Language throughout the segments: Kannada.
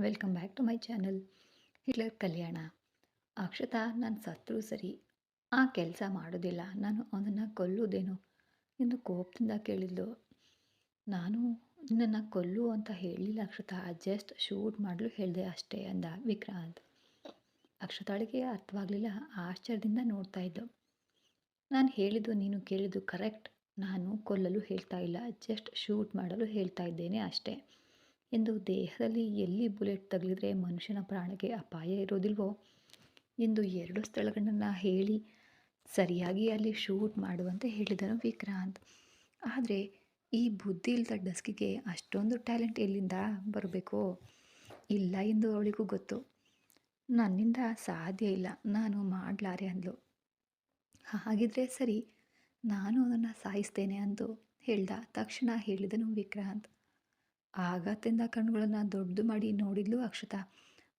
Welcome back to my channel. Hitler Kalyana. Akshata ನನ್ನ ಸತ್ರು ಸರಿ. ಆ ಕೆಲಸ ಮಾಡೋದಿಲ್ಲ. ನಾನು ಅವನನ್ನು ಕೊಲ್ಲುವುದೇನು? ಎಂದು ಕೋಪದಿಂದ ಕೇಳಿದ್ಲು. ನಾನು ನಿನ್ನನ್ನು ಕೊಲ್ಲು ಅಂತ ಹೇಳಿಲ್ಲ ಅಕ್ಷತಾ. ಜಸ್ಟ್ ಶೂಟ್ ಮಾಡಲು ಹೇಳಿದೆ ಅಷ್ಟೇ ಅಂದ ವಿಕ್ರಾಂತ್. ಅಕ್ಷತಾಳಿಗೆ ಅರ್ಥವಾಗಲಿಲ್ಲ. ಆಶ್ಚರ್ಯದಿಂದ ನೋಡ್ತಾ ಇದ್ದು ನಾನು ಹೇಳಿದ್ದು ನೀನು ಕೇಳಿದ್ದು ಕರೆಕ್ಟ್ ನಾನು ಕೊಲ್ಲಲು ಹೇಳ್ತಾ ಇಲ್ಲ. ಜಸ್ಟ್ ಶೂಟ್ ಮಾಡಲು ಹೇಳ್ತಾ ಇದ್ದೇನೆ ಅಷ್ಟೇ. ಎಂದು ದೇಹದಲ್ಲಿ ಎಲ್ಲಿ ಬುಲೆಟ್ ತಗಲಿದ್ರೆ ಮನುಷ್ಯನ ಪ್ರಾಣಕ್ಕೆ ಅಪಾಯ ಇರೋದಿಲ್ವೋ ಎಂದು ಎರಡು ಸ್ಥಳಗಳನ್ನು ಹೇಳಿ ಸರಿಯಾಗಿ ಅಲ್ಲಿ ಶೂಟ್ ಮಾಡುವಂತೆ ಹೇಳಿದನು ವಿಕ್ರಾಂತ್. ಆದರೆ ಈ ಬುದ್ಧಿ ಇಲ್ಲದ ಡಸ್ಕಿಗೆ ಅಷ್ಟೊಂದು ಟ್ಯಾಲೆಂಟ್ ಎಲ್ಲಿಂದ ಬರಬೇಕೋ? ಇಲ್ಲ ಎಂದು ಅವಳಿಗೂ ಗೊತ್ತು. ನನ್ನಿಂದ ಸಾಧ್ಯ ಇಲ್ಲ, ನಾನು ಮಾಡಲಾರೆ ಅಂದಳು ಹಾಗಿದ್ರೆ ಸರಿ, ನಾನು ಅದನ್ನು ಸಾಯಿಸ್ತೇನೆ ಅಂದು ಹೇಳ್ದ ತಕ್ಷಣ ಹೇಳಿದನು ವಿಕ್ರಾಂತ್. ಆಘಾತದಿಂದ ಕಣ್ಣುಗಳನ್ನು ದೊಡ್ಡದು ಮಾಡಿ ನೋಡಿದ್ಲು ಅಕ್ಷತಾ.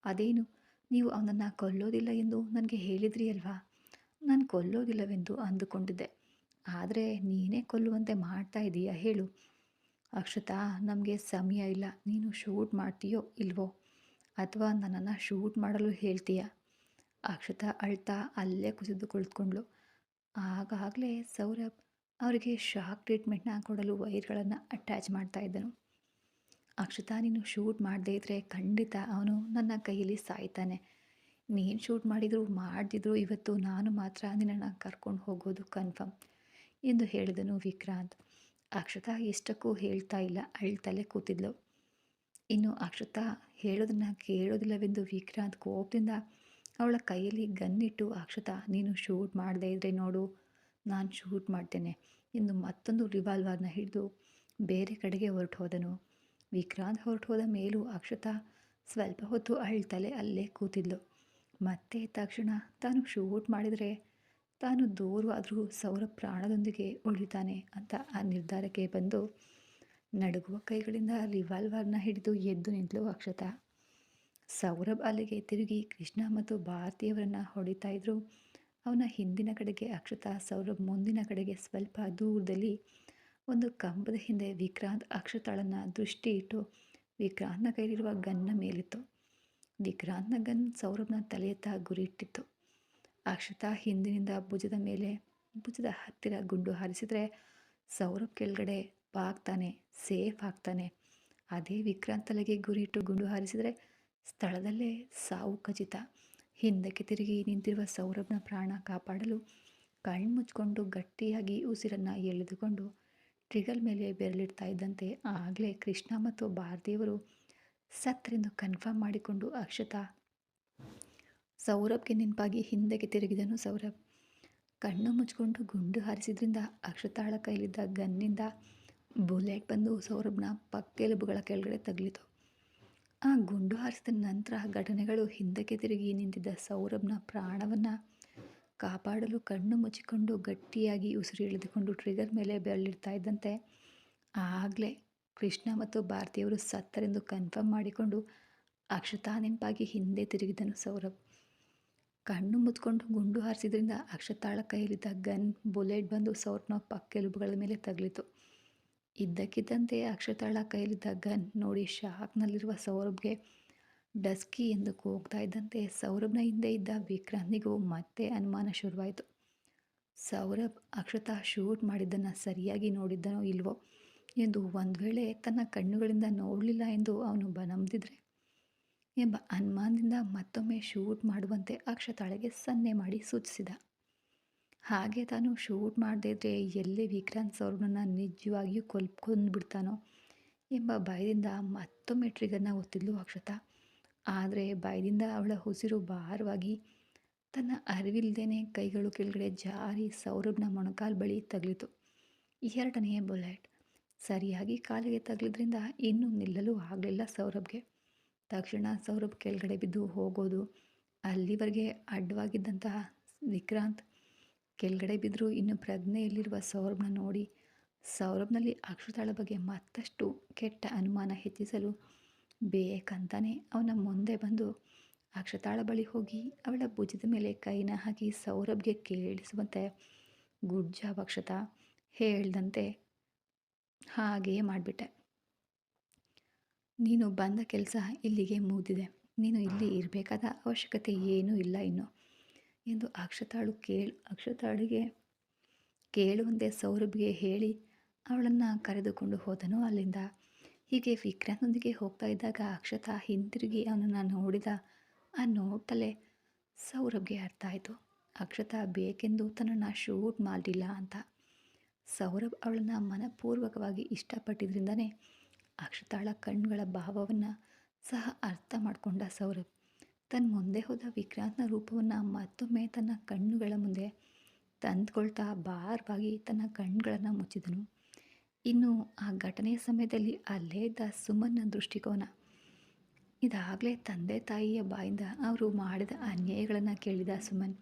ಅದೇನು? ನೀವು ಅವನನ್ನು ಕೊಲ್ಲೋದಿಲ್ಲ ಎಂದು ನನಗೆ ಹೇಳಿದ್ರಿ ಅಲ್ವಾ? ನಾನು ಕೊಲ್ಲೋದಿಲ್ಲವೆಂದು ಅಂದುಕೊಂಡಿದ್ದೆ. ಆದರೆ ನೀನೇ ಕೊಲ್ಲುವಂತೆ ಮಾಡ್ತಾ ಇದೀಯಾ ಹೇಳು. ಅಕ್ಷತಾ, ನಮಗೆ ಸಮಯ ಇಲ್ಲ. ನೀನು ಶೂಟ್ ಮಾಡ್ತೀಯೋ ಇಲ್ವೋ? ಅಥವಾ ನನ್ನನ್ನು ಶೂಟ್ ಮಾಡಲು ಹೇಳ್ತೀಯಾ? ಅಕ್ಷತಾ ಅಳ್ತಾ ಅಲ್ಲೇ ಕುಸಿದು ಕುಳಿತುಕೊಂಡ್ಳು ಆಗಾಗಲೇ ಸೌರಭ್ ಅವರಿಗೆ ಶಾಕ್ ಟ್ರೀಟ್ಮೆಂಟ್ನ ಕೊಡಲು ವೈರ್ಗಳನ್ನು ಅಟ್ಯಾಚ್ ಮಾಡ್ತಾ ಇದ್ದನು. ಅಕ್ಷತಾ, ನೀನು ಶೂಟ್ ಮಾಡದೇ ಇದ್ದರೆ ಖಂಡಿತ ಅವನು ನನ್ನ ಕೈಯಲ್ಲಿ ಸಾಯ್ತಾನೆ. ನೀನು ಶೂಟ್ ಮಾಡಿದರೂ ಮಾಡದಿದ್ರು ಇವತ್ತು ನಾನು ಮಾತ್ರ ನಿನ್ನನ್ನು ಕರ್ಕೊಂಡು ಹೋಗೋದು ಕನ್ಫರ್ಮ್ ಎಂದು ಹೇಳಿದನು ವಿಕ್ರಾಂತ್. ಅಕ್ಷತಾ ಎಷ್ಟಕ್ಕೂ ಹೇಳ್ತಾ ಇಲ್ಲ, ಅಳ್ತಲೇ ಕೂತಿದ್ಲು. ಇನ್ನು ಅಕ್ಷತಾ ಹೇಳೋದನ್ನು ಕೇಳೋದಿಲ್ಲವೆಂದು ವಿಕ್ರಾಂತ್ ಕೋಪದಿಂದ ಅವಳ ಕೈಯಲ್ಲಿ ಗನ್ನಿಟ್ಟು, ಅಕ್ಷತಾ, ನೀನು ಶೂಟ್ ಮಾಡದೇ ಇದ್ದರೆ ನೋಡು, ನಾನು ಶೂಟ್ ಮಾಡ್ತೇನೆ ಎಂದು ಮತ್ತೊಂದು ರಿವಾಲ್ವರ್ನ ಹಿಡಿದು ಬೇರೆ ಕಡೆಗೆ ಹೊರಟು ಹೋದನು. ವಿಕ್ರಾಂತ್ ಹೊರಟು ಹೋದ ಮೇಲೂ ಅಕ್ಷತಾ ಸ್ವಲ್ಪ ಹೊತ್ತು ಅಳ್ತಲೆ ಅಲ್ಲೇ ಕೂತಿದ್ಲು. ಮತ್ತೆ ತಕ್ಷಣ ತಾನು ಶೂಟ್ ಮಾಡಿದರೆ ತಾನು ದೂರವಾದರೂ ಸೌರ ಪ್ರಾಣದೊಂದಿಗೆ ಉಳಿತಾನೆ ಅಂತ ಆ ನಿರ್ಧಾರಕ್ಕೆ ಬಂದು ನಡುಗುವ ಕೈಗಳಿಂದ ರಿವಾಲ್ವರ್ನ ಹಿಡಿದು ಎದ್ದು ನಿಂತಲು ಅಕ್ಷತಾ. ಸೌರಭ್ ಅಲ್ಲಿಗೆ ತಿರುಗಿ ಕೃಷ್ಣ ಮತ್ತು ಭಾರತೀಯವರನ್ನು ಹೊಡಿತಾ ಇದ್ರು. ಅವನ ಹಿಂದಿನ ಕಡೆಗೆ ಅಕ್ಷತಾ, ಸೌರಭ್ ಮುಂದಿನ ಕಡೆಗೆ ಸ್ವಲ್ಪ ದೂರದಲ್ಲಿ ಒಂದು ಕಂಬದ ಹಿಂದೆ ವಿಕ್ರಾಂತ್ ಅಕ್ಷತಾಳನ್ನು ದೃಷ್ಟಿ ಇಟ್ಟು ವಿಕ್ರಾಂತ್ನ ಕೈಲಿರುವ ಗನ್ನ ಮೇಲಿತ್ತು. ವಿಕ್ರಾಂತ್ನ ಗನ್ ಸೌರಭ್ನ ತಲೆಯತ್ತ ಗುರಿಯಿಟ್ಟಿತ್ತು. ಅಕ್ಷತಾ ಹಿಂದಿನಿಂದ ಭುಜದ ಮೇಲೆ, ಭುಜದ ಹತ್ತಿರ ಗುಂಡು ಹಾರಿಸಿದರೆ ಸೌರಭ್ ಕೆಳಗಡೆ ಬಾಗ್ತಾನೆ ಸೇಫ್ ಆಗ್ತಾನೆ. ಅದೇ ವಿಕ್ರಾಂತ್ ತಲೆಗೆ ಗುರಿಯಿಟ್ಟು ಗುಂಡು ಹಾರಿಸಿದರೆ ಸ್ಥಳದಲ್ಲೇ ಸಾವು ಖಚಿತ. ಹಿಂದಕ್ಕೆ ತಿರುಗಿ ನಿಂತಿರುವ ಸೌರಭ್ನ ಪ್ರಾಣ ಕಾಪಾಡಲು ಕಣ್ಮುಚ್ಕೊಂಡು ಗಟ್ಟಿಯಾಗಿ ಉಸಿರನ್ನು ಎಳೆದುಕೊಂಡು ಟ್ರಿಗರ್ ಮೇಲೆ ಬೆರಳಿಡ್ತಾ ಇದ್ದಂತೆ ಆಗಲೇ ಕೃಷ್ಣ ಮತ್ತು ಭಾರತಿಯವರು ಸತ್ತರೆಂದು ಕನ್ಫರ್ಮ್ ಮಾಡಿಕೊಂಡು ಅಕ್ಷತಾ ಸೌರಭ್ಗೆ ನೆನಪಾಗಿ ಹಿಂದಕ್ಕೆ ತಿರುಗಿದನು ಸೌರಭ್. ಕಣ್ಣು ಮುಚ್ಕೊಂಡು ಗುಂಡು ಹಾರಿಸಿದ್ರಿಂದ ಅಕ್ಷತಾಳ ಕೈಲಿದ್ದ ಗನ್ನಿಂದ ಬುಲೆಟ್ ಬಂದು ಸೌರಭ್ನ ಪಕ್ಕೆಲುಬುಗಳ ಕೆಳಗಡೆ ತಗಲಿತು. ಆ ಗುಂಡು ಹಾರಿಸಿದ ನಂತರ ಘಟನೆಗಳು ಹಿಂದಕ್ಕೆ ತಿರುಗಿ ನಿಂತಿದ್ದ ಸೌರಭ್ನ ಪ್ರಾಣವನ್ನು ಕಾಪಾಡಲು ಕಣ್ಣು ಮುಚ್ಚಿಕೊಂಡು ಗಟ್ಟಿಯಾಗಿ ಉಸಿರು ಎಳೆದುಕೊಂಡು ಟ್ರಿಗರ್ ಮೇಲೆ ಬೆರಳಿಡ್ತಾ ಇದ್ದಂತೆ, ಆಗಲೇ ಕೃಷ್ಣ ಮತ್ತು ಭಾರತೀಯವರು ಸತ್ತರೆಂದು ಕನ್ಫರ್ಮ್ ಮಾಡಿಕೊಂಡು ಅಕ್ಷತಾ ನೆನಪಾಗಿ ಹಿಂದೆ ತಿರುಗಿದನು ಸೌರಭ್. ಕಣ್ಣು ಮುತ್ಕೊಂಡು ಗುಂಡು ಹಾರಿಸಿದ್ರಿಂದ ಅಕ್ಷತಾಳ ಕೈಯಲ್ಲಿದ್ದ ಗನ್ ಬುಲೆಟ್ ಬಂದು ಸೌರಭ್ನ ಪಕ್ಕೆಲುಬುಗಳ ಮೇಲೆ ತಗಲಿತು. ಇದ್ದಕ್ಕಿದ್ದಂತೆ ಅಕ್ಷತಾಳ ಕೈಯಲ್ಲಿದ್ದ ಗನ್ ನೋಡಿ ಶಾಕ್ನಲ್ಲಿರುವ ಸೌರಭ್ಗೆ ಡಸ್ಕಿ ಎಂದು ಕೂಗ್ತಾ ಇದ್ದಂತೆ ಸೌರಭ್ನ ಹಿಂದೆ ಇದ್ದ ವಿಕ್ರಾಂತಿಗೂ ಮತ್ತೆ ಅನುಮಾನ ಶುರುವಾಯಿತು. ಸೌರಭ್ ಅಕ್ಷತಾ ಶೂಟ್ ಮಾಡಿದ್ದನ್ನು ಸರಿಯಾಗಿ ನೋಡಿದ್ದನೋ ಇಲ್ವೋ ಎಂದು ಒಂದು ವೇಳೆ ತನ್ನ ಕಣ್ಣುಗಳಿಂದ ನೋಡಲಿಲ್ಲ ಎಂದು ಅವನು ಬನಂದಿದ್ರೆ ಎಂಬ ಅನುಮಾನದಿಂದ ಮತ್ತೊಮ್ಮೆ ಶೂಟ್ ಮಾಡುವಂತೆ ಅಕ್ಷತಾಳೆಗೆ ಸನ್ನೆ ಮಾಡಿ ಸೂಚಿಸಿದ. ಹಾಗೆ ತಾನು ಶೂಟ್ ಮಾಡದೇ ಇದ್ದರೆ ಎಲ್ಲಿ ವಿಕ್ರಾಂತ್ ಸೌರಭ್ನನ್ನು ನಿಜವಾಗಿಯೂ ಕೊಲ್ಪ್ಕೊಂಡ್ಬಿಡ್ತಾನೋ ಎಂಬ ಭಯದಿಂದ ಮತ್ತೊಮ್ಮೆ ಟ್ರಿಗರ್ನ ಒತ್ತಿದ್ಲು ಅಕ್ಷತಾ. ಆದರೆ ಭಯದಿಂದ ಅವಳ ಉಸಿರು ಭಾರವಾಗಿ ತನ್ನ ಅರಿವಿಲ್ಲದೇನೆ ಕೈಗಳು ಕೆಳಗಡೆ ಜಾರಿ ಸೌರಭ್ನ ಮೊಣಕಾಲು ಬಳಿ ತಗಲಿತು. ಎರಡನೆಯ ಬುಲೆಟ್. ಸರಿಯಾಗಿ ಕಾಲಿಗೆ ತಗಲಿದ್ರಿಂದ ಇನ್ನೂ ನಿಲ್ಲಲು ಆಗಲಿಲ್ಲ ಸೌರಭ್ಗೆ. ತಕ್ಷಣ ಸೌರಭ್ ಕೆಳಗಡೆ ಬಿದ್ದು ಹೋಗೋದು, ಅಲ್ಲಿವರೆಗೆ ಅಡ್ಡವಾಗಿದ್ದಂತಹ ವಿಕ್ರಾಂತ್ ಕೆಳಗಡೆ ಬಿದ್ದರೂ ಇನ್ನು ಪ್ರಜ್ಞೆಯಲ್ಲಿರುವ ಸೌರಭ್ನ ನೋಡಿ, ಸೌರಭ್ನಲ್ಲಿ ಅಕ್ಷತಾಳ ಬಗ್ಗೆ ಮತ್ತಷ್ಟು ಕೆಟ್ಟ ಅನುಮಾನ ಹೆಚ್ಚಿಸಲು ಬೇಕಂತಾನೆ ಅವನ ಮುಂದೆ ಬಂದು ಅಕ್ಷತಾಳ ಬಳಿ ಹೋಗಿ ಅವಳ ಭುಜದ ಮೇಲೆ ಕೈನ ಹಾಕಿ ಸೌರಭ್ಗೆ ಕೇಳಿಸುವಂತೆ, ಗುಡ್ ಜಾಬ್ ಅಕ್ಷತಾ, ಹೇಳ್ದಂತೆ ಹಾಗೆಯೇ ಮಾಡಿಬಿಟ್ಟೆ. ನೀನು ಬಂದ ಕೆಲಸ ಇಲ್ಲಿಗೆ ಮುಗಿದಿದೆ. ನೀನು ಇಲ್ಲಿ ಇರಬೇಕಾದ ಅವಶ್ಯಕತೆ ಏನೂ ಇಲ್ಲ ಇನ್ನು, ಎಂದು ಅಕ್ಷತಾಳು ಕೇಳು, ಅಕ್ಷತಾಳಿಗೆ ಕೇಳುವಂತೆ ಸೌರಭ್ಗೆ ಹೇಳಿ ಅವಳನ್ನು ಕರೆದುಕೊಂಡು ಹೋದನು ಅಲ್ಲಿಂದ. ಹೀಗೆ ವಿಕ್ರಾಂತ್ನೊಂದಿಗೆ ಹೋಗ್ತಾ ಇದ್ದಾಗ ಅಕ್ಷತಾ ಹಿಂತಿರುಗಿ ಅವನನ್ನು ನೋಡಿದ. ಆ ನೋಟಲ್ಲೇ ಸೌರಭ್ಗೆ ಅರ್ಥ ಆಯಿತು. ಅಕ್ಷತಾ ಬೇಕೆಂದು ತನ್ನನ್ನು ಶೂಟ್ ಮಾಡಲಿಲ್ಲ ಅಂತ. ಸೌರಭ್ ಅವಳನ್ನು ಮನಪೂರ್ವಕವಾಗಿ ಇಷ್ಟಪಟ್ಟಿದ್ರಿಂದನೇ ಅಕ್ಷತಾಳ ಕಣ್ಗಳ ಭಾವವನ್ನು ಸಹ ಅರ್ಥ ಮಾಡಿಕೊಂಡ ಸೌರಭ್. ತನ್ನ ಮುಂದೆ ಹೋದ ವಿಕ್ರಾಂತ್ನ ರೂಪವನ್ನು ಮತ್ತೊಮ್ಮೆ ತನ್ನ ಕಣ್ಣುಗಳ ಮುಂದೆ ತಂದುಕೊಳ್ತಾ ಭಾರವಾಗಿ ತನ್ನ ಕಣ್ಗಳನ್ನು ಮುಚ್ಚಿದನು. ಇನ್ನು ಆ ಘಟನೆಯ ಸಮಯದಲ್ಲಿ ಅಲ್ಲೇ ಇದ್ದ ಸುಮನ್ನ ದೃಷ್ಟಿಕೋನ. ಇದಾಗಲೇ ತಂದೆ ತಾಯಿಯ ಬಾಯಿಂದ ಅವರು ಮಾಡಿದ ಅನ್ಯಾಯಗಳನ್ನು ಕೇಳಿದ ಸುಮನ್.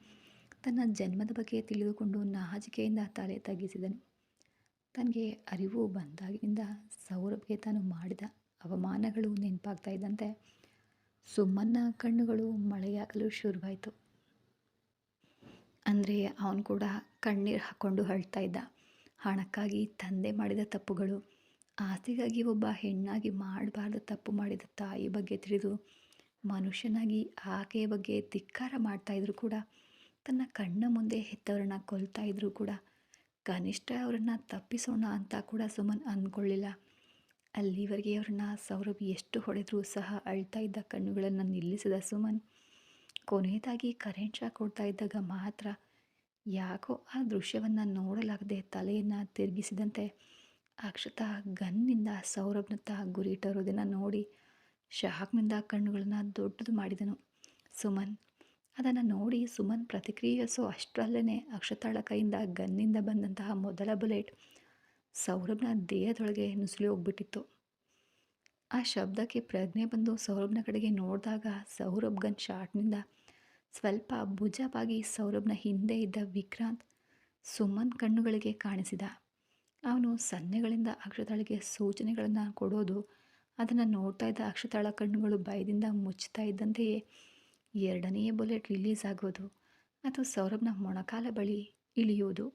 ತನ್ನ ಜನ್ಮದ ಬಗ್ಗೆ ತಿಳಿದುಕೊಂಡು ನಾಜಿಕೆಯಿಂದ ತಲೆ ತಗ್ಗಿಸಿದನು. ತನಗೆ ಅರಿವು ಬಂದಾಗಿನಿಂದ ಸೌರಭ್ಗೆ ತಾನು ಮಾಡಿದ ಅವಮಾನಗಳು ನೆನಪಾಗ್ತಾ ಇದ್ದಂತೆ ಸುಮ್ಮನ ಕಣ್ಣುಗಳು ಮಳೆಯಾಗಲು ಶುರುವಾಯಿತು. ಅಂದರೆ ಅವನು ಕೂಡ ಕಣ್ಣೀರು ಹಾಕ್ಕೊಂಡು ಅಳ್ತಾ ಇದ್ದ. ಹಣಕ್ಕಾಗಿ ತಂದೆ ಮಾಡಿದ ತಪ್ಪುಗಳು. ಆಸೆಗಾಗಿ ಒಬ್ಬ ಹೆಣ್ಣಾಗಿ ಮಾಡಬಾರ್ದು ತಪ್ಪು ಮಾಡಿದ ತಾಯಿ ಬಗ್ಗೆ ತಿಳಿದು, ಮನುಷ್ಯನಾಗಿ ಆಕೆಯ ಬಗ್ಗೆ ಧಿಕ್ಕಾರ ಮಾಡ್ತಾಯಿದ್ರು ಕೂಡ, ತನ್ನ ಕಣ್ಣ ಮುಂದೆ ಹೆತ್ತವರನ್ನ ಕೊಲ್ತಾ ಇದ್ರು ಕೂಡ, ಕನಿಷ್ಠ ಅವರನ್ನು ತಪ್ಪಿಸೋಣ ಅಂತ ಕೂಡ ಸುಮನ್ ಅಂದ್ಕೊಳ್ಳಿಲ್ಲ. ಅಲ್ಲಿವರೆಗೆ ಅವ್ರನ್ನ ಸೌರಭ್ ಎಷ್ಟು ಹೊಡೆದರೂ ಸಹ ಅಳ್ತಾ ಇದ್ದ ಕಣ್ಣುಗಳನ್ನು ನಿಲ್ಲಿಸಿದ ಸುಮನ್, ಕೊನೆಯದಾಗಿ ಕರೆಂಟ್ ಶಾಕ್ ಕೊಡ್ತಾ ಇದ್ದಾಗ ಮಾತ್ರ ಯಾಕೋ ಆ ದೃಶ್ಯವನ್ನು ನೋಡಲಾಗದೆ ತಲೆಯನ್ನು ತಿರುಗಿಸಿದಂತೆ ಅಕ್ಷತ ಗನ್ನಿಂದ ಸೌರಭ್ನತ್ತ ಗುರಿಯಿಟ್ಟಿರೋದನ್ನು ನೋಡಿ ಶಾಕ್ನಿಂದ ಕಣ್ಣುಗಳನ್ನು ದೊಡ್ಡದು ಮಾಡಿದನು. ಸುಮನ್, ಅದನ್ನು ನೋಡಿ ಸುಮನ್ ಪ್ರತಿಕ್ರಿಯಿಸೋ ಅಷ್ಟರಲ್ಲೇ ಅಕ್ಷತಾಳ ಕೈಯಿಂದ ಗನ್ನಿಂದ ಬಂದಂತಹ ಮೊದಲ ಬುಲೆಟ್ ಸೌರಭ್ನ ದೇಹದೊಳಗೆ ನುಸುಳಿ ಹೋಗ್ಬಿಟ್ಟಿತ್ತು. ಆ ಶಬ್ದಕ್ಕೆ ಪ್ರಜ್ಞೆ ಬಂದು ಸೌರಭ್ನ ಕಡೆಗೆ ನೋಡಿದಾಗ ಸೌರಭ್ ಗನ್ ಶಾಟ್ನಿಂದ ಸ್ವಲ್ಪ ಭುಜವಾಗಿ ಸೌರಭ್ನ ಹಿಂದೆ ಇದ್ದ ವಿಕ್ರಾಂತ್ ಸುಮನ್ ಕಣ್ಣುಗಳಿಗೆ ಕಾಣಿಸಿದ. ಅವನು ಸನ್ನೆಗಳಿಂದ ಅಕ್ಷತಾಳಿಗೆ ಸೂಚನೆಗಳನ್ನು ಕೊಡೋದು, ಅದನ್ನು ನೋಡ್ತಾ ಇದ್ದ ಅಕ್ಷತಾಳ ಕಣ್ಣುಗಳು ಭಯದಿಂದ ಮುಚ್ಚುತ್ತಾ ಇದ್ದಂತೆಯೇ ಎರಡನೆಯ ಬುಲೆಟ್ ರಿಲೀಸ್ ಆಗೋದು ಅದು ಸೌರಭ್ನ ಮೊಣಕಾಲ ಬಳಿ ಇಳಿಯೋದು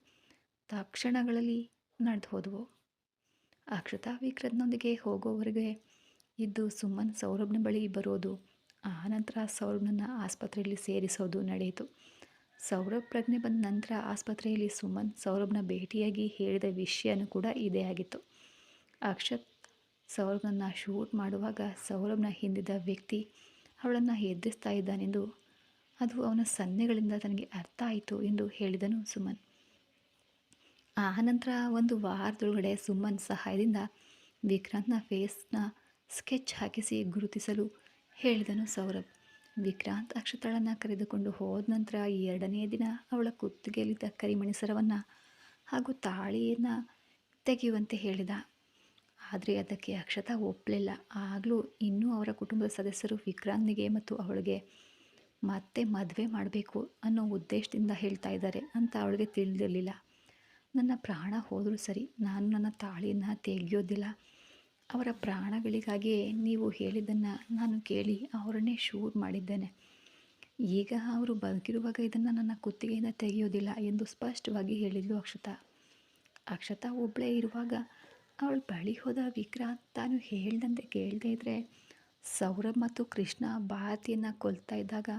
ತಕ್ಷಣಗಳಲ್ಲಿ ನಡೆದು ಹೋದವು. ಅಕ್ಷತಾ ವಿಕ್ರತ್ನೊಂದಿಗೆ ಹೋಗೋವರೆಗೆ ಇದ್ದು ಸುಮ್ಮನ್ ಸೌರಭ್ನ ಬಳಿ ಬರೋದು ಆನಂತರ ಸೌರಭ್ನನ್ನು ಆಸ್ಪತ್ರೆಯಲ್ಲಿ ಸೇರಿಸೋದು ನಡೆಯಿತು. ಸೌರಭ್ ಪ್ರಜ್ಞೆ ಬಂದ ನಂತರ ಆಸ್ಪತ್ರೆಯಲ್ಲಿ ಸುಮನ್ ಸೌರಭ್ನ ಭೇಟಿಯಾಗಿ ಹೇಳಿದ ವಿಷಯನೂ ಕೂಡ ಇದೇ ಆಗಿತ್ತು. ಅಕ್ಷತ್ ಸೌರಭ್ನನ್ನು ಶೂಟ್ ಮಾಡುವಾಗ ಸೌರಭ್ನ ಹಿಂದಿದ್ದ ವ್ಯಕ್ತಿ ಅವಳನ್ನು ಎದುರಿಸ್ತಾ ಇದ್ದಾನೆಂದು, ಅದು ಅವನ ಸನ್ನೆಗಳಿಂದ ತನಗೆ ಅರ್ಥ ಆಯಿತು ಎಂದು ಹೇಳಿದನು ಸುಮನ್. ಆ ನಂತರ ಒಂದು ವಾರದೊಳಗಡೆ ಸುಮನ್ ಸಹಾಯದಿಂದ ವಿಕ್ರಾಂತ್ನ ಫೇಸ್ನ ಸ್ಕೆಚ್ ಹಾಕಿಸಿ ಗುರುತಿಸಲು ಹೇಳಿದನು ಸೌರಭ್. ವಿಕ್ರಾಂತ್ ಅಕ್ಷತಳನ್ನು ಕರೆದುಕೊಂಡು ಹೋದ ನಂತರ ಎರಡನೇ ದಿನ ಅವಳ ಕುತ್ತಿಗೆಯಲ್ಲಿದ್ದ ಕರಿಮಣಿ ಸರವನ್ನು ಹಾಗೂ ತಾಳಿಯನ್ನು ತೆಗೆಯುವಂತೆ ಹೇಳಿದ. ಆದರೆ ಅದಕ್ಕೆ ಅಕ್ಷತ ಒಪ್ಪಲಿಲ್ಲ ಆಗಲೂ ಇನ್ನೂ ಅವರ ಕುಟುಂಬದ ಸದಸ್ಯರು ವಿಕ್ರಾಂತ್ನಿಗೆ ಮತ್ತು ಅವಳಿಗೆ ಮತ್ತೆ ಮದುವೆ ಮಾಡಬೇಕು ಅನ್ನೋ ಉದ್ದೇಶದಿಂದ ಹೇಳ್ತಾ ಇದ್ದಾರೆ ಅಂತ ಅವಳಿಗೆ ತಿಳಿದಿರಲಿಲ್ಲ. ನನ್ನ ಪ್ರಾಣ ಹೋದರೂ ಸರಿ ನಾನು ನನ್ನ ತಾಳಿಯನ್ನು ತೆಗೆಯೋದಿಲ್ಲ. ಅವರ ಪ್ರಾಣಗಳಿಗಾಗಿಯೇ ನೀವು ಹೇಳಿದ್ದನ್ನು ನಾನು ಕೇಳಿ ಅವರನ್ನೇ ಶೂರ್ ಮಾಡಿದ್ದೇನೆ. ಈಗ ಅವರು ಬದುಕಿರುವಾಗ ಇದನ್ನು ನನ್ನ ಕುತ್ತಿಗೆಯಿಂದ ತೆಗೆಯೋದಿಲ್ಲ ಎಂದು ಸ್ಪಷ್ಟವಾಗಿ ಹೇಳಿದ್ಲು ಅಕ್ಷತಾ. ಅಕ್ಷತಾ ಒಬ್ಬಳೇ ಇರುವಾಗ ಅವಳು ಬಳಿ ಹೋದ ವಿಕ್ರಾಂತ್ ತಾನು ಹೇಳ್ದಂತೆ ಕೇಳದೇ ಇದ್ದರೆ ಸೌರಭ್ ಮತ್ತು ಕೃಷ್ಣ ಭಾರತಿಯನ್ನು ಕೊಲ್ತಾ ಇದ್ದಾಗ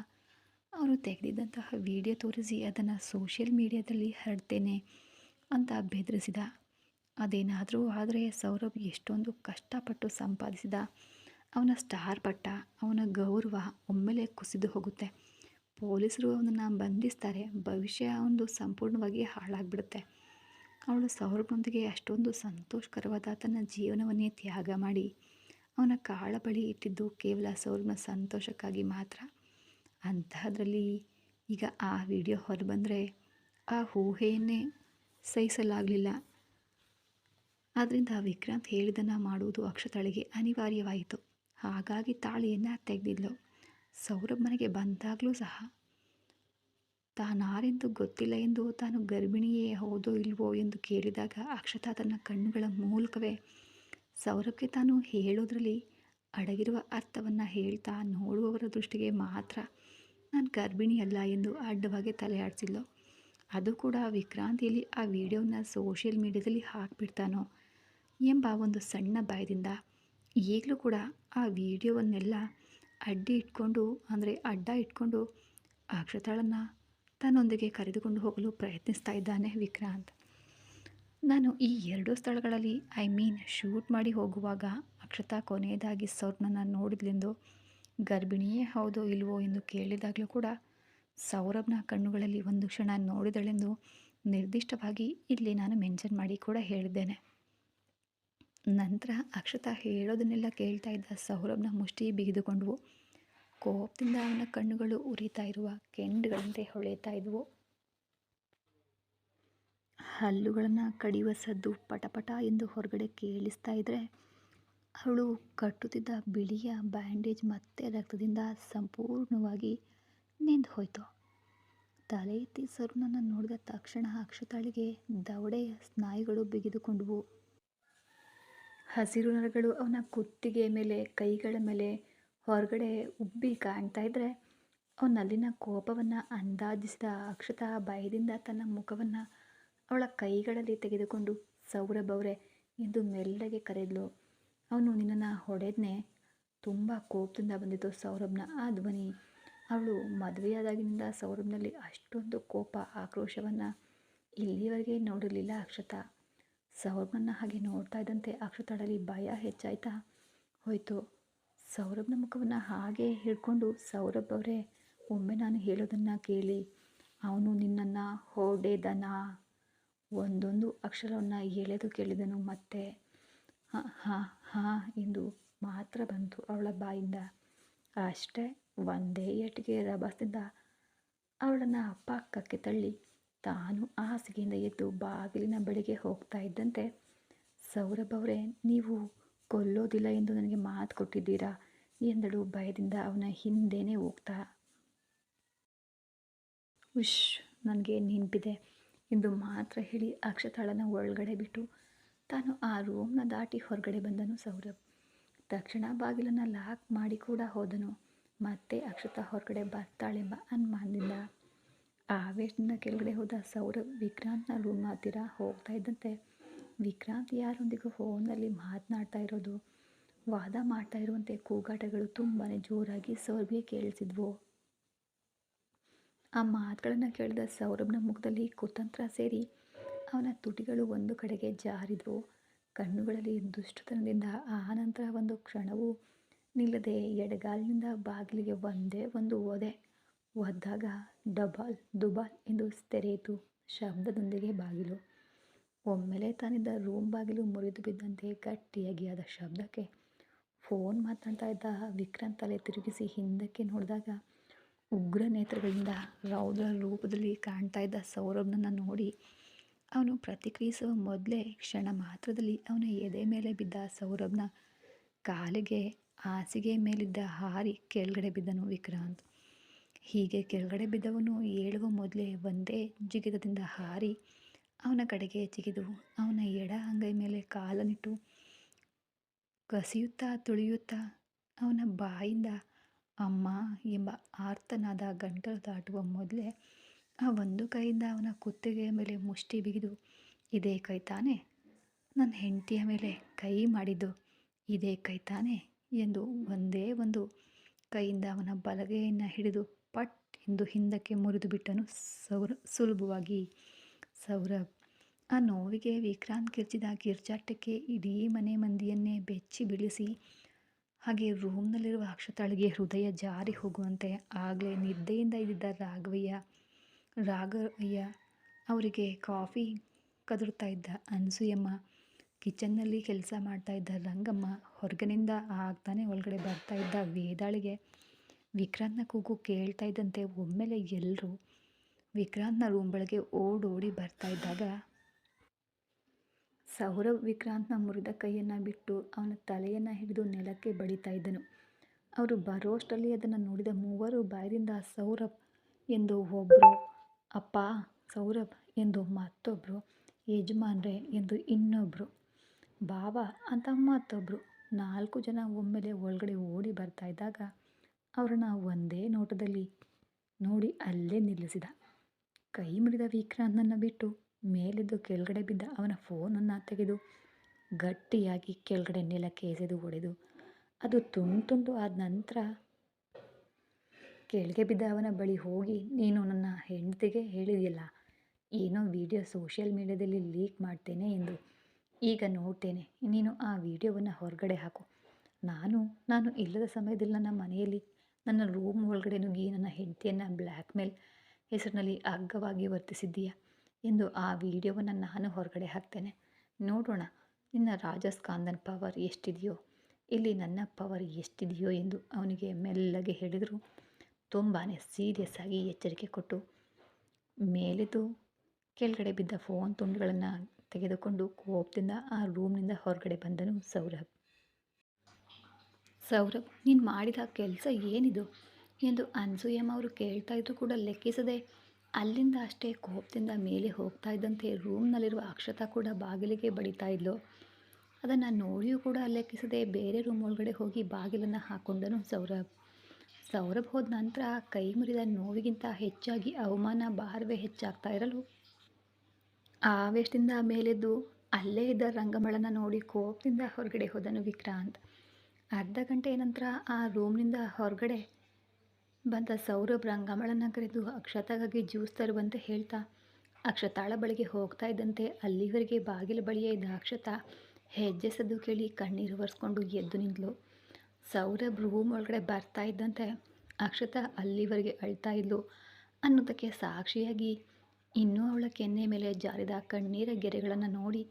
ಅವರು ತೆಗೆದಿದ್ದಂತಹ ವಿಡಿಯೋ ತೋರಿಸಿ ಅದನ್ನು ಸೋಷಿಯಲ್ ಮೀಡಿಯಾದಲ್ಲಿ ಹರಡ್ತೇನೆ ಅಂತ ಬೆದರಿಸಿದ. ಅದೇನಾದರೂ ಆದರೆ ಸೌರಭ್ ಎಷ್ಟೊಂದು ಕಷ್ಟಪಟ್ಟು ಸಂಪಾದಿಸಿದ. ಅವನ ಸ್ಟಾರ್ ಪಟ್ಟ, ಅವನ ಗೌರವ ಒಮ್ಮೆಲೆ ಕುಸಿದು ಹೋಗುತ್ತೆ. ಪೊಲೀಸರು ಅವನನ್ನು ಬಂಧಿಸ್ತಾರೆ, ಭವಿಷ್ಯ ಅವನದು ಸಂಪೂರ್ಣವಾಗಿ ಹಾಳಾಗ್ಬಿಡುತ್ತೆ. ಅವಳು ಸೌರಭ್ನೊಂದಿಗೆ ಅಷ್ಟೊಂದು ಸಂತೋಷಕರವಾದ ತನ್ನ ಜೀವನವನ್ನೇ ತ್ಯಾಗ ಮಾಡಿ, ಅವನ ಕಾಳ ಬಳಿ ಇಟ್ಟಿದ್ದು ಕೇವಲ ಸೌರಭ್ನ ಸಂತೋಷಕ್ಕಾಗಿ ಮಾತ್ರ. ಅಂತಹದ್ರಲ್ಲಿ ಈಗ ಆ ವಿಡಿಯೋ ಹೊರಬಂದರೆ ಆ ಊಹೆಯನ್ನೇ ಸಹಿಸಲಾಗಲಿಲ್ಲ. ಆದ್ದರಿಂದ ವಿಕ್ರಾಂತ್ ಹೇಳಿದ್ದನ್ನು ಮಾಡುವುದು ಅಕ್ಷತಾಳಿಗೆ ಅನಿವಾರ್ಯವಾಯಿತು. ಹಾಗಾಗಿ ತಾಳಿಯನ್ನು ತೆಗೆದಿದ್ಲು. ಸೌರಭ್ ಮನೆಗೆ ಬಂದಾಗಲೂ ಸಹ ತಾನಾರೆಂದು ಗೊತ್ತಿಲ್ಲ ಎಂದು ತಾನು ಗರ್ಭಿಣಿಯೇ ಹೌದೋ ಇಲ್ವೋ ಎಂದು ಕೇಳಿದಾಗ ಅಕ್ಷತಾ ತನ್ನ ಕಣ್ಣುಗಳ ಮೂಲಕವೇ ಸೌರಭ್ಗೆ ತಾನು ಹೇಳೋದ್ರಲ್ಲಿ ಅಡಗಿರುವ ಅರ್ಥವನ್ನು ಹೇಳ್ತಾ ನೋಡುವವರ ದೃಷ್ಟಿಗೆ ಮಾತ್ರ ನಾನು ಗರ್ಭಿಣಿ ಅಲ್ಲ ಎಂದು ಅಡ್ಡವಾಗಿ ತಲೆ ಆಡಿಸಿದ್ಲು. ಅದು ಕೂಡ ವಿಕ್ರಾಂತಿಯಲ್ಲಿ ಆ ವಿಡಿಯೋನ ಸೋಷಿಯಲ್ ಮೀಡ್ಯಾದಲ್ಲಿ ಹಾಕಿಬಿಡ್ತಾನೋ ಎಂಬ ಒಂದು ಸಣ್ಣ ಭಯದಿಂದ ಈಗಲೂ ಕೂಡ ಆ ವಿಡಿಯೋವನ್ನೆಲ್ಲ ಅಡ್ಡಿ ಇಟ್ಕೊಂಡು, ಅಂದರೆ ಅಡ್ಡ ಇಟ್ಕೊಂಡು ಅಕ್ಷತಾಳನ್ನು ತನ್ನೊಂದಿಗೆ ಕರೆದುಕೊಂಡು ಹೋಗಲು ಪ್ರಯತ್ನಿಸ್ತಾ ಇದ್ದಾನೆ ವಿಕ್ರಾಂತ್. ನಾನು ಈ ಎರಡು ಸ್ಥಳಗಳಲ್ಲಿ, ಐ ಮೀನ್, ಶೂಟ್ ಮಾಡಿ ಹೋಗುವಾಗ ಅಕ್ಷತಾ ಕೊನೆಯದಾಗಿ ಸೌರ್ನನ್ನು ನೋಡಿದ್ಲೆಂದು ಗರ್ಭಿಣಿಯೇ ಹೌದೋ ಇಲ್ವೋ ಎಂದು ಕೇಳಿದಾಗಲೂ ಕೂಡ ಸೌರಭ್ನ ಕಣ್ಣುಗಳಲ್ಲಿ ಒಂದು ಕ್ಷಣ ನೋಡಿದಳೆಂದು ನಿರ್ದಿಷ್ಟವಾಗಿ ಇಲ್ಲಿ ನಾನು ಮೆನ್ಷನ್ ಮಾಡಿ ಕೂಡ ಹೇಳಿದ್ದೇನೆ. ನಂತರ ಅಕ್ಷತಾ ಹೇಳೋದನ್ನೆಲ್ಲ ಕೇಳ್ತಾ ಇದ್ದ ಸೌರಭ್ನ ಮುಷ್ಟಿ ಬಿಗಿದುಕೊಂಡವು. ಕೋಪದಿಂದ ಅವನ ಕಣ್ಣುಗಳು ಉರಿತಾ ಇರುವ ಕೆಂಡುಗಳಂತೆ ಹೊಳೆಯುತ್ತಾ ಇದ್ವು. ಹಲ್ಲುಗಳನ್ನು ಕಡಿಯುವ ಸದ್ದು ಪಟಪಟ ಎಂದು ಹೊರಗಡೆ ಕೇಳಿಸ್ತಾ ಇದ್ದರೆ ಅವಳು ಕಟ್ಟುತ್ತಿದ್ದ ಬಿಳಿಯ ಬ್ಯಾಂಡೇಜ್ ಮತ್ತೆ ರಕ್ತದಿಂದ ಸಂಪೂರ್ಣವಾಗಿ ನೆಂದು ಹೋಯಿತು. ತಲೆ ಎತ್ತಿ ಸರುನನ್ನು ನೋಡಿದ ತಕ್ಷಣ ಅಕ್ಷತಾಳಿಗೆ ದವಡೆಯ ಸ್ನಾಯುಗಳು ಬಿಗಿದುಕೊಂಡವು. ಹಸಿರು ನರಗಳು ಅವನ ಕುತ್ತಿಗೆ ಮೇಲೆ, ಕೈಗಳ ಮೇಲೆ ಹೊರಗಡೆ ಉಬ್ಬಿ ಕಾಣ್ತಾ ಇದ್ದರೆ ಅವನಲ್ಲಿನ ಕೋಪವನ್ನು ಅಂದಾಜಿಸಿದ ಅಕ್ಷತಾ ಭಯದಿಂದ ತನ್ನ ಮುಖವನ್ನು ಅವಳ ಕೈಗಳಲ್ಲಿ ತೆಗೆದುಕೊಂಡು ಸೌರಭವ್ರೆ ಎಂದು ಮೆಲ್ಲಗೆ ಕರೆದ್ಲು. ಅವನು ನಿನ್ನನ್ನು ಹೊಡೆದ್ನೆ. ತುಂಬ ಕೋಪದಿಂದ ಬಂದಿತ್ತು ಸೌರಭ್ನ. ಆ ಧ್ವನಿ ಅವಳು ಮದುವೆಯಾದಾಗಿನಿಂದ ಸೌರಭ್ನಲ್ಲಿ ಅಷ್ಟೊಂದು ಕೋಪ, ಆಕ್ರೋಶವನ್ನು ಇಲ್ಲಿಯವರೆಗೆ ನೋಡಿರಲಿಲ್ಲ ಅಕ್ಷತಾ. ಸೌರಭ್ನ ಹಾಗೆ ನೋಡ್ತಾ ಇದ್ದಂತೆ ಅಕ್ಷತಾಳಲ್ಲಿ ಭಯ ಹೆಚ್ಚಾಯ್ತಾ ಹೋಯಿತು. ಸೌರಭ್ನ ಮುಖವನ್ನು ಹಾಗೆ ಹಿಡ್ಕೊಂಡು ಸೌರಭ್ ಅವರೇ, ಒಮ್ಮೆ ನಾನು ಹೇಳೋದನ್ನು ಕೇಳಿ. ಅವನು ನಿನ್ನನ್ನು ಹೊಡೆದನ? ಒಂದೊಂದು ಅಕ್ಷರವನ್ನು ಎಳೆದು ಕೇಳಿದನು ಮತ್ತೆ, ಹಾಂ ಹಾಂ ಹಾಂ ಎಂದು ಮಾತ್ರ ಬಂತು ಅವಳ ಬಾಯಿಂದ. ಅಷ್ಟೇ, ಒಂದೇ ಏಟಿಗೆ ರಭಸದಿಂದ ಅವಳನ್ನು ಅಪ್ಪ ಅಕ್ಕಕ್ಕೆ ತಳ್ಳಿ ತಾನು ಆ ಹಾಸಿಗೆಯಿಂದ ಎದ್ದು ಬಾಗಿಲಿನ ಬಳಿಗೆ ಹೋಗ್ತಾ ಇದ್ದಂತೆ, ಸೌರಭ್ ಅವರೇ, ನೀವು ಕೊಲ್ಲೋದಿಲ್ಲ ಎಂದು ನನಗೆ ಮಾತು ಕೊಟ್ಟಿದ್ದೀರಾ? ಎಂದಳು ಭಯದಿಂದ ಅವನ ಹಿಂದೆನೇ ಹೋಗ್ತಾ. ಉಶ್ ನನಗೆ ನೆನಪಿದೆ ಎಂದು ಮಾತ್ರ ಹೇಳಿ ಅಕ್ಷತಾಳನ ಒಳಗಡೆ ಬಿಟ್ಟು, ತಾನು ಆ ರೂಮ್ನ ದಾಟಿ ಹೊರಗಡೆ ಬಂದನು ಸೌರಭ್. ತಕ್ಷಣ ಬಾಗಿಲನ್ನು ಲಾಕ್ ಮಾಡಿ ಕೂಡ ಹೋದನು. ಮತ್ತೆ ಅಕ್ಷತಾ ಹೊರಗಡೆ ಬರ್ತಾಳೆಂಬ ಅನುಮಾನದಿಂದ ಆವೇಶದಿಂದ ಕೆಳಗಡೆ ಹೋದ ಸೌರ ವಿಕ್ರಾಂತ್ನ ರೂಮ್ ಹತ್ತಿರ ಹೋಗ್ತಾ ಇದ್ದಂತೆ. ವಿಕ್ರಾಂತ್ ಯಾರೊಂದಿಗೂ ಫೋನಲ್ಲಿ ಮಾತನಾಡ್ತಾ ಇರೋದು, ವಾದ ಮಾಡ್ತಾ ಇರುವಂತೆ ಕೂಗಾಟಗಳು ತುಂಬಾ ಜೋರಾಗಿ ಸೌರಭಿಗೆ ಕೇಳಿಸಿದ್ವು. ಆ ಮಾತುಗಳನ್ನು ಕೇಳಿದ ಸೌರಭ್ನ ಮುಖದಲ್ಲಿ ಕುತಂತ್ರ ಸೇರಿ ಅವನ ತುಟಿಗಳು ಒಂದು ಕಡೆಗೆ ಜಾರಿದ್ವು. ಕಣ್ಣುಗಳಲ್ಲಿ ದುಷ್ಟತನದಿಂದ ಆನಂತರ ಒಂದು ಕ್ಷಣವೂ ನಿಲ್ಲದೆ ಎಡಗಾಲಿನಿಂದ ಬಾಗಿಲಿಗೆ ಒಂದೇ ಒಂದು ಒದೆ ಒದ್ದಾಗ ಡಬಾಲ್, ದುಬಾಲ್ ಎಂದು ತೆರೆಯಿತು. ಶಬ್ದದೊಂದಿಗೆ ಬಾಗಿಲು. ಒಮ್ಮೆಲೆ ತಾನಿದ್ದ ರೂಮ್ ಬಾಗಿಲು ಮುರಿದು ಬಿದ್ದಂತೆ ಗಟ್ಟಿಯಾಗಿ ಆದ ಶಬ್ದಕ್ಕೆ ಫೋನ್ ಮಾತಾಡ್ತಾ ಇದ್ದ ವಿಕ್ರಾಂತ್ ತಲೆ ತಿರುಗಿಸಿ ಹಿಂದಕ್ಕೆ ನೋಡಿದಾಗ ಉಗ್ರ ನೇತ್ರಗಳಿಂದ ರೌದ್ರ ರೂಪದಲ್ಲಿ ಕಾಣ್ತಾ ಇದ್ದ ಸೌರಭ್ನನ್ನು ನೋಡಿ ಅವನು ಪ್ರತಿಕ್ರಿಯಿಸುವ ಮೊದಲೇ ಕ್ಷಣ ಮಾತ್ರದಲ್ಲಿ ಅವನ ಎದೆ ಮೇಲೆ ಬಿದ್ದ ಸೌರಭ್ನ ಕಾಲಿಗೆ ಹಾಸಿಗೆ ಮೇಲಿದ್ದ ಹಾರಿ ಕೆಳಗಡೆ ಬಿದ್ದನು ವಿಕ್ರಾಂತ್. ಹೀಗೆ ಕೆಳಗಡೆ ಬಿದ್ದವನು ಏಳುವ ಮೊದಲೇ ಒಂದೇ ಜಿಗಿತದಿಂದ ಹಾರಿ ಅವನ ಕಡೆಗೆ ಜಿಗಿದು ಅವನ ಎಡ ಅಂಗೈ ಮೇಲೆ ಕಾಲನಿಟ್ಟು ಕಸಿಯುತ್ತಾ ತುಳಿಯುತ್ತಾ ಅವನ ಬಾಯಿಂದ, ಅಮ್ಮ ಎಂಬ ಆರ್ತನಾದ ಗಂಟಲು ದಾಟುವ ಮೊದಲೇ ಆ ಒಂದು ಕೈಯಿಂದ ಅವನ ಕುತ್ತಿಗೆಯ ಮೇಲೆ ಮುಷ್ಟಿ ಬಿಗಿದು, ಇದೇ ಕೈ ತಾನೆ? ನನ್ನ ಹೆಂಡತಿಯ ಮೇಲೆ ಕೈ ಮಾಡಿದ್ದು ಇದೇ ಕೈ ತಾನೆ? ಎಂದು ಒಂದೇ ಒಂದು ಕೈಯಿಂದ ಅವನ ಬಲಗೆಯನ್ನು ಹಿಡಿದು ಪಟ್ ಎಂದು ಹಿಂದಕ್ಕೆ ಮುರಿದು ಬಿಟ್ಟನು ಸೌರ, ಸುಲಭವಾಗಿ ಸೌರಭ್ ಆ ನೋವಿಗೆ ವಿಕ್ರಾಂತ್ ಕಿರ್ಚಿದ ಕಿರ್ಚಾಟಕ್ಕೆ ಇಡೀ ಮನೆ ಮಂದಿಯನ್ನೇ ಬೆಚ್ಚಿ ಬೀಳಿಸಿ, ಹಾಗೆ ರೂಮ್ನಲ್ಲಿರುವ ಅಕ್ಷತಾಳಿಗೆ ಹೃದಯ ಜಾರಿ ಹೋಗುವಂತೆ ಆಗಲೇ ನಿದ್ದೆಯಿಂದ ಇದ್ದಿದ್ದ ರಾಘವಯ್ಯ ರಾಘವಯ್ಯ ಅವರಿಗೆ ಕಾಫಿ ಕದುರ್ತಾ ಇದ್ದ ಅನ್ಸೂಯಮ್ಮ, ಕಿಚನ್ನಲ್ಲಿ ಕೆಲಸ ಮಾಡ್ತಾ ಇದ್ದ ರಂಗಮ್ಮ, ಹೊರಗಿನಿಂದ ಆಗ್ತಾನೆ ಒಳಗಡೆ ಬರ್ತಾ ಇದ್ದ ವೇದಾಳಿಗೆ ವಿಕ್ರಾಂತ್ನ ಕೂಗು ಕೇಳ್ತಾ ಇದ್ದಂತೆ ಒಮ್ಮೆಲೆ ಎಲ್ಲರೂ ವಿಕ್ರಾಂತ್ನ ರೂಮ್ ಒಳಗೆ ಓಡೋಡಿ ಬರ್ತಾ ಇದ್ದಾಗ ಸೌರವ್ ವಿಕ್ರಾಂತ್ನ ಮುರಿದ ಕೈಯನ್ನು ಬಿಟ್ಟು ಅವನ ತಲೆಯನ್ನು ಹಿಡಿದು ನೆಲಕ್ಕೆ ಬಡಿತಾ ಇದ್ದನು. ಅವರು ಬರೋಷ್ಟರಲ್ಲಿ ಅದನ್ನು ನೋಡಿದ ಮೂವರು ಬಾಯದಿಂದ ಸೌರಭ್ ಎಂದು ಒಬ್ಬರು ಅಪ್ಪ, ಸೌರಭ್ ಎಂದು ಮತ್ತೊಬ್ಬರು ಯಜಮಾನ್ರೆ ಎಂದು ಇನ್ನೊಬ್ಬರು ಬಾಬಾ ಅಂತ ಮತ್ತೊಬ್ಬರು ನಾಲ್ಕು ಜನ ಒಮ್ಮೆಲೆ ಒಳಗಡೆ ಓಡಿ ಬರ್ತಾ ಇದ್ದಾಗ ಅವ್ರನ್ನ ಒಂದೇ ನೋಟದಲ್ಲಿ ನೋಡಿ ಅಲ್ಲೇ ನಿಲ್ಲಿಸಿದ. ಕೈ ಮುರಿದ ವಿಕ್ರಾಂತನನ್ನು ಬಿಟ್ಟು ಮೇಲೆದ್ದು ಕೆಳಗಡೆ ಬಿದ್ದ ಅವನ ಫೋನನ್ನು ತೆಗೆದು ಗಟ್ಟಿಯಾಗಿ ಕೆಳಗಡೆ ನೆಲಕ್ಕೆ ಎಸೆದು ಹೊಡೆದು ಅದು ತುಂಡು ತುಂಡು ಆದ ನಂತರ ಕೆಳಗೆ ಬಿದ್ದ ಅವನ ಬಳಿ ಹೋಗಿ, ನೀನು ನನ್ನ ಹೆಂಡತಿಗೆ ಹೇಳಿದೆಯಲ್ಲ, ಏನೋ ವಿಡಿಯೋ ಸೋಷಿಯಲ್ ಮೀಡಿಯಾದಲ್ಲಿ ಲೀಕ್ ಮಾಡ್ತೇನೆ ಎಂದು. ಈಗ ನೋಡ್ತೇನೆ, ನೀನು ಆ ವಿಡಿಯೋವನ್ನು ಹೊರಗಡೆ ಹಾಕು. ನಾನು ನಾನು ಇಲ್ಲದ ಸಮಯದಲ್ಲಿ ನನ್ನ ಮನೆಯಲ್ಲಿ ನನ್ನ ರೂಮ್ ಒಳಗಡೆ ನುಗ್ಗಿ ನನ್ನ ಹೆಂಡತಿಯನ್ನು ಬ್ಲ್ಯಾಕ್ ಮೇಲ್ ಹೆಸರಿನಲ್ಲಿ ಅಗ್ಗವಾಗಿ ವರ್ತಿಸಿದ್ದೀಯಾ ಎಂದು ಆ ವಿಡಿಯೋವನ್ನು ನಾನು ಹೊರಗಡೆ ಹಾಕ್ತೇನೆ. ನೋಡೋಣ, ನಿನ್ನ ರಾಜಸ್ಕಾಂದನ್ ಪವರ್ ಎಷ್ಟಿದೆಯೋ, ಇಲ್ಲಿ ನನ್ನ ಪವರ್ ಎಷ್ಟಿದೆಯೋ ಎಂದು ಅವನಿಗೆ ಮೆಲ್ಲಗೆ ಹೇಳಿದರು. ತುಂಬಾ ಸೀರಿಯಸ್ ಆಗಿ ಎಚ್ಚರಿಕೆ ಕೊಟ್ಟು ಮೇಲೆದು ಕೆಳಗಡೆ ಬಿದ್ದ ಫೋನ್ ತುಂಡುಗಳನ್ನು ತೆಗೆದುಕೊಂಡು ಕೋಪದಿಂದ ಆ ರೂಮ್ನಿಂದ ಹೊರಗಡೆ ಬಂದನು ಸೌರಭ್. ಸೌರಭ್ ನೀನು ಮಾಡಿದ ಕೆಲಸ ಏನಿದು? ಎಂದು ಅನ್ಸೂಯಮ್ಮ ಅವರು ಕೇಳ್ತಾ ಇದ್ರು ಕೂಡ ಲೆಕ್ಕಿಸದೆ. ಅಲ್ಲಿಂದ ಅಷ್ಟೇ ಕೋಪದಿಂದ ಮೇಲೆ ಹೋಗ್ತಾ ಇದ್ದಂತೆ ರೂಮ್ನಲ್ಲಿರುವ ಅಕ್ಷತಾ ಕೂಡ ಬಾಗಿಲಿಗೆ ಬಡಿತಾ ಇದ್ಲು. ಅದನ್ನು ನೋಡಿಯೂ ಕೂಡ ಲೆಕ್ಕಿಸದೆ ಬೇರೆ ರೂಮ್ ಒಳಗಡೆ ಹೋಗಿ ಬಾಗಿಲನ್ನು ಹಾಕೊಂಡನು ಸೌರಭ್ ಸೌರಭ್ ಹೋದ ನಂತರ ಕೈ ಮುರಿದ ನೋವಿಗಿಂತ ಹೆಚ್ಚಾಗಿ ಅವಮಾನ ಭಾರವೇ ಹೆಚ್ಚಾಗ್ತಾ ಇರಲು. ಆವೇಶದಿಂದ ಮೇಲೆದ್ದು ಅಲ್ಲೇ ಇದ್ದ ರಂಗಮಳನ ನೋಡಿ ಕೋಪದಿಂದ ಹೊರಗಡೆ ಹೋದನು ವಿಕ್ರಾಂತ್. ಅರ್ಧ ಗಂಟೆ ನಂತರ ಆ ರೂಮ್ನಿಂದ ಹೊರಗಡೆ ಬಂದ ಸೌರಭ್ ರಂಗಮಳನ ಕರೆದು ಅಕ್ಷತಾಗಾಗಿ ಜ್ಯೂಸ್ ತರುವಂತೆ ಹೇಳ್ತಾ, ಅಕ್ಷತಾಳ ಬಳಿಗೆ ಹೋಗ್ತಾ ಇದ್ದಂತೆ ಅಲ್ಲಿವರೆಗೆ ಬಾಗಿಲ ಬಳಿಯೇ ಇದ್ದ ಅಕ್ಷತಾ ಹೆಜ್ಜೆ ಸದ್ದು ಕೇಳಿ ಕಣ್ಣೀರು ಒರೆಸ್ಕೊಂಡು ಎದ್ದು ನಿಂತಳು ಸೌರಭ್ ರೂಮ್ ಒಳಗಡೆ ಬರ್ತಾ ಇದ್ದಂತೆ ಅಕ್ಷತಾ ಅಲ್ಲಿವರೆಗೆ ಅಳ್ತಾ ಇದ್ಲು. ಅನ್ನೋದಕ್ಕೆ ಸಾಕ್ಷಿಯಾಗಿ ಇನ್ನೂ ಅವಳ ಕೆನ್ನೆ ಮೇಲೆ ಜಾರಿದ ಕಣ್ಣೀರ ಗೆರೆಗಳನ್ನು ನೋಡಿ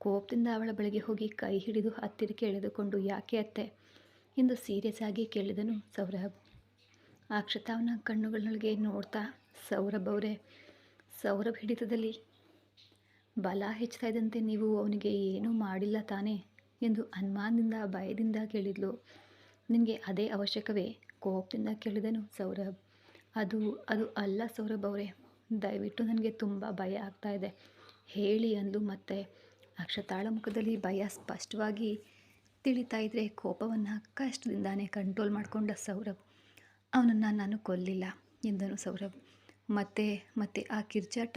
ಕೋಪದಿಂದ ಅವಳ ಬಳಿಗೆ ಹೋಗಿ ಕೈ ಹಿಡಿದು ಹತ್ತಿರಕ್ಕೆ ಎಳೆದುಕೊಂಡು ಯಾಕೆ ಅತ್ತೆ ಎಂದು ಸೀರಿಯಸ್ ಆಗಿ ಕೇಳಿದನು ಸೌರಭ್. ಅಕ್ಷತಾ ಅವನ ಕಣ್ಣುಗಳೊಳಗೆ ನೋಡ್ತಾ ಸೌರಭ್ ಅವರೇ, ಸೌರಭ್ ಹಿಡಿತದಲ್ಲಿ, ಬಲ ಹೆಚ್ಚುತ್ತಾ ನೀವು ಅವನಿಗೆ ಏನೂ ಮಾಡಿಲ್ಲ ತಾನೇ ಎಂದು ಅನುಮಾನದಿಂದ, ಭಯದಿಂದ ಕೇಳಿದ್ಲು. ನಿನಗೆ ಅದೇ ಅವಶ್ಯಕವೇ? ಕೋಪದಿಂದ ಕೇಳಿದನು ಸೌರಭ್. ಅದು ಅದು ಅಲ್ಲ ಸೌರಭ್ ಅವರೇ, ದಯವಿಟ್ಟು ನನಗೆ ತುಂಬ ಭಯ ಆಗ್ತಾ ಇದೆ. ಹೇಳಿ ಅಂದು ಮತ್ತೆ. ಅಕ್ಷತಾಳ ಮುಖದಲ್ಲಿ ಭಯ ಸ್ಪಷ್ಟವಾಗಿ ತಿಳಿತಾ ಇದ್ದರೆ ಕೋಪವನ್ನು ಕಷ್ಟದಿಂದಾನೇ ಕಂಟ್ರೋಲ್ ಮಾಡಿಕೊಂಡ ಸೌರಭ್. ಅವನನ್ನು ನಾನು ಕೊಲ್ಲಿಲ್ಲ ಎಂದನು ಸೌರಭ್. ಮತ್ತೆ ಮತ್ತೆ ಆ ಕಿರ್ಚಾಟ?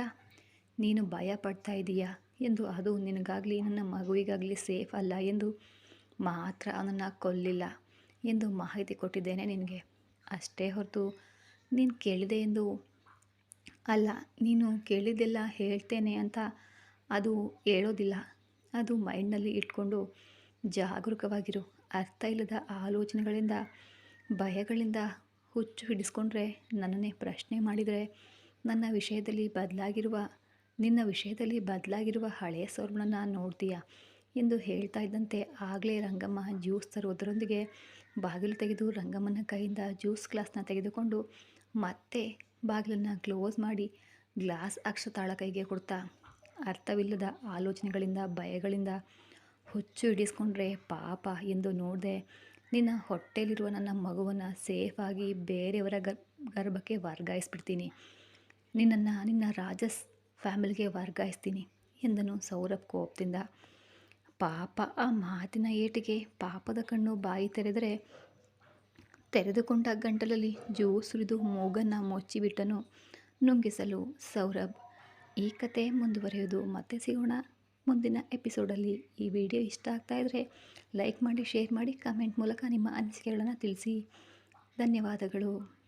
ನೀನು ಭಯ ಪಡ್ತಾ ಇದೀಯಾ ಎಂದು ಅದು ನಿನಗಾಗಲಿ, ನನ್ನ ಮಗುವಿಗಾಗಲಿ ಸೇಫ್ ಅಲ್ಲ ಎಂದು ಮಾತ್ರ ಅವನನ್ನು ಕೊಲ್ಲಿಲ್ಲ ಎಂದು ಮಾಹಿತಿ ಕೊಟ್ಟಿದ್ದೇನೆ ನಿನಗೆ. ಅಷ್ಟೇ ಹೊರತು ನೀನು ಕೇಳಿದೆ ಎಂದು ಅಲ್ಲ, ನೀನು ಕೇಳಿದ್ದೆಲ್ಲ ಹೇಳ್ತೇನೆ ಅಂತ ಅದು ಹೇಳೋದಿಲ್ಲ. ಅದು ಮೈಂಡ್ನಲ್ಲಿ ಇಟ್ಕೊಂಡು ಜಾಗರೂಕವಾಗಿರು. ಅರ್ಥ ಇಲ್ಲದ ಆಲೋಚನೆಗಳಿಂದ, ಭಯಗಳಿಂದ ಹುಚ್ಚು ಹಿಡಿಸ್ಕೊಂಡ್ರೆ, ನನ್ನನ್ನೇ ಪ್ರಶ್ನೆ ಮಾಡಿದರೆ, ನನ್ನ ವಿಷಯದಲ್ಲಿ ಬದಲಾಗಿರುವ, ನಿನ್ನ ವಿಷಯದಲ್ಲಿ ಬದಲಾಗಿರುವ ಹಳೆಯ ಸ್ವರ್ಣನ ನೋಡ್ತೀಯ? ಎಂದು ಹೇಳ್ತಾ ಇದ್ದಂತೆ ಆಗಲೇ ರಂಗಮ್ಮ ಜ್ಯೂಸ್ ತರುವುದರೊಂದಿಗೆ ಬಾಗಿಲು ತೆಗೆದು ರಂಗಮ್ಮನ ಕೈಯಿಂದ ಜ್ಯೂಸ್ ಗ್ಲಾಸ್ನ ತೆಗೆದುಕೊಂಡು ಮತ್ತೆ ಬಾಗಿಲನ್ನು ಕ್ಲೋಸ್ ಮಾಡಿ ಗ್ಲಾಸ್ ಅಕ್ಷತಾಳ ಕೈಗೆ ಕೊಡ್ತಾ, ಅರ್ಥವಿಲ್ಲದ ಆಲೋಚನೆಗಳಿಂದ, ಭಯಗಳಿಂದ ಹುಚ್ಚು ಹಿಡಿಸ್ಕೊಂಡ್ರೆ ಪಾಪ ಎಂದು ನೋಡಿದೆ ನಿನ್ನ ಹೊಟ್ಟೆಯಲ್ಲಿರುವ ನನ್ನ ಮಗುವನ್ನು ಸೇಫಾಗಿ ಬೇರೆಯವರ ಗರ್, ಗರ್ಭಕ್ಕೆ ವರ್ಗಾಯಿಸ್ಬಿಡ್ತೀನಿ. ನಿನ್ನನ್ನು, ನಿನ್ನ ರಾಜಸ್ ಫ್ಯಾಮಿಲಿಗೆ ವರ್ಗಾಯಿಸ್ತೀನಿ ಎಂದನು ಸೌರಭ್ ಕೋಪದಿಂದ. ಪಾಪ, ಆ ಮಾತಿನ ಏಟಿಗೆ ಪಾಪದ ಕಣ್ಣು ಬಾಯಿ ತೆರೆದರೆ ತೆರೆದುಕೊಂಡ ಗಂಟಲಲ್ಲಿ ಜ್ಯೂಸ್ ಸುರಿದು ಮೂಗನ್ನು ಮುಚ್ಚಿಬಿಟ್ಟನು ನುಂಗಿಸಲು ಸೌರಭ್. ಈ ಕತೆ ಮುಂದುವರೆಯೋದು ಮತ್ತೆ ಸಿಗೋಣ. ಮುಂದಿನ ಎಪಿಸೋಡಲ್ಲಿ ಈ ವಿಡಿಯೋ ಇಷ್ಟ ಆಗ್ತಾ ಇದ್ದರೆ ಲೈಕ್ ಮಾಡಿ, ಶೇರ್ ಮಾಡಿ, ಕಮೆಂಟ್ ಮೂಲಕ ನಿಮ್ಮ ಅನಿಸಿಕೆಗಳನ್ನು ತಿಳಿಸಿ. ಧನ್ಯವಾದಗಳು.